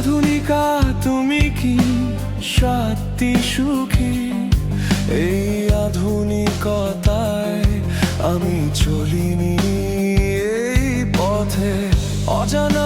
আধুনিকা তুমি কি সত্যি সুখী? এই আধুনিকতায় আমি চলিনি এই পথে অজানা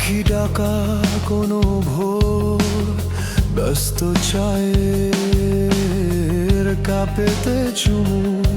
পাখি ডাকা কোনো ভোর ব্যস্ত চায়ের কাপেতে চুমুক